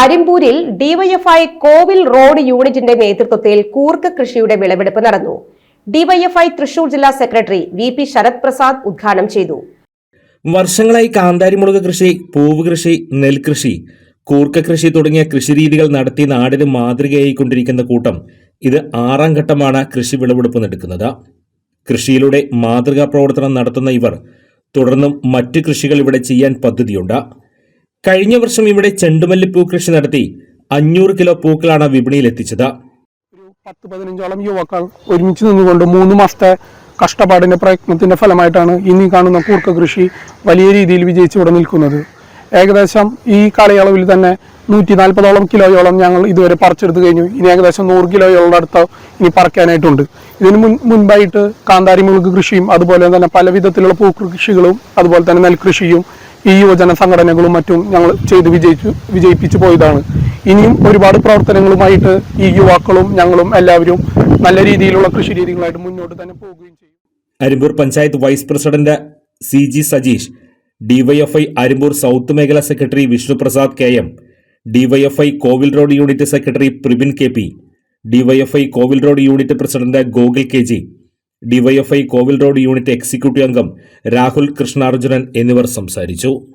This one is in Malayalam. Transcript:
അരിമ്പൂരിൽ ഡിവൈഎഫ്ഐ കോവിൽ റോഡ് യൂണിറ്റിന്റെ നേതൃത്വത്തിൽ കൂർക്ക കൃഷിയുടെ വിളവെടുപ്പ് നടന്നു. ഡിവൈഎഫ്ഐ തൃശൂർ ജില്ലാ secretary V P Sarath Prasad ഉദ്ഘാടനം ചെയ്തു. വർഷങ്ങളായി കാന്താരിമുളക് കൃഷി പൂവ് കൃഷി നെൽകൃഷി കൂർക്ക കൃഷി തുടങ്ങിയ കൃഷിരീതികൾ നടത്തി നാടിന് മാതൃകയായി കൊണ്ടിരിക്കുന്ന കൂട്ടം ഇത് ആറാം ഘട്ടമാണ് കൃഷി വിളവെടുപ്പ് നടക്കുന്നത്. കൃഷിയിലൂടെ മാതൃകാ പ്രവർത്തനം നടത്തുന്ന ഇവർ തുടർന്നും മറ്റ് കൃഷികൾ ഇവിടെ ചെയ്യാൻ പദ്ധതിയുണ്ട്. കഴിഞ്ഞ വർഷം ഇവിടെ ചെണ്ടുമല്ലിപ്പൂ കൃഷി നടത്തി അഞ്ഞൂറ് കിലോ പൂക്കളാണ് വിപണിയിൽ എത്തിച്ചത്. ഒരു പത്ത് പതിനഞ്ചോളം യുവാക്കൾ ഒരുമിച്ച് നിന്നുകൊണ്ട് മൂന്ന് മാസത്തെ കഷ്ടപ്പാടിന്റെ പ്രയത്നത്തിന്റെ ഫലമായിട്ടാണ് ഇനി കാണുന്ന കൂർക്ക കൃഷി വലിയ രീതിയിൽ വിജയിച്ചു ഇവിടെ നിൽക്കുന്നത്. ഏകദേശം ഈ കാലയളവിൽ തന്നെ നൂറ്റി നാൽപ്പതോളം കിലോയോളം ഞങ്ങൾ ഇതുവരെ പറിച്ചെടുത്ത് കഴിഞ്ഞു. ഇനി ഏകദേശം നൂറ് കിലോയോളം അടുത്ത് ഇനി പറിക്കാനായിട്ടുണ്ട്. ഇതിന് മുൻ മുൻപായിട്ട് കാന്താരി മുളക് കൃഷിയും അതുപോലെ തന്നെ പല വിധത്തിലുള്ള പൂക്കൃഷികളും അതുപോലെ തന്നെ നെൽകൃഷിയും ഈ യുവജന സംഘടനകളും മറ്റും ഞങ്ങൾ ചെയ്ത് വിജയിച്ചു വിജയിപ്പിച്ചു പോയതാണ്. ഇനിയും ഒരുപാട് പ്രവർത്തനങ്ങളുമായിട്ട് ഈ യുവാക്കളും ഞങ്ങളും എല്ലാവരും നല്ല രീതിയിലുള്ള കൃഷി രീതികളായിട്ട് മുന്നോട്ട് തന്നെ പോവുകയും ചെയ്യും. Arimbur panchayat vice president C G Sajeesh DYFI Arimbur south മേഖല secretary Vishnuprasad K M DYFI Kovil road unit secretary Pribin K P DYFI Kovil road unit president Gokul K G DYFI Kovil road unit executive അംഗം രാഹുൽ കൃഷ്ണാർജുനൻ എന്നിവർ സംസാരിച്ചു.